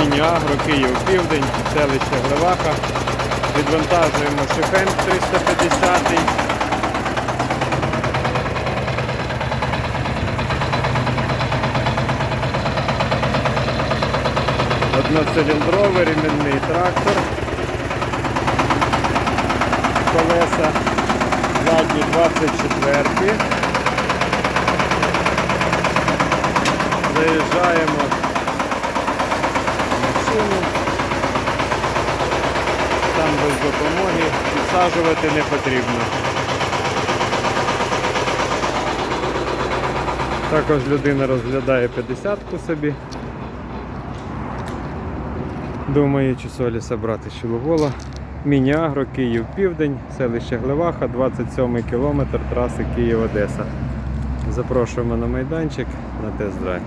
Міні-Агро, Київ, Південь, селище Глеваха. Відвантажуємо шифен 350 Одноциліндровий ремінний трактор. Колеса задні 24. Заїжджаємо без допомоги підсаджувати не потрібно. Також людина розглядає 50-ку собі. Думаю, чи солі собрати Чоловола. Міні-Агро, Київ Південь, селище Глеваха, 27 кілометр траси Київ-Одеса. Запрошуємо на майданчик на тест-драйв.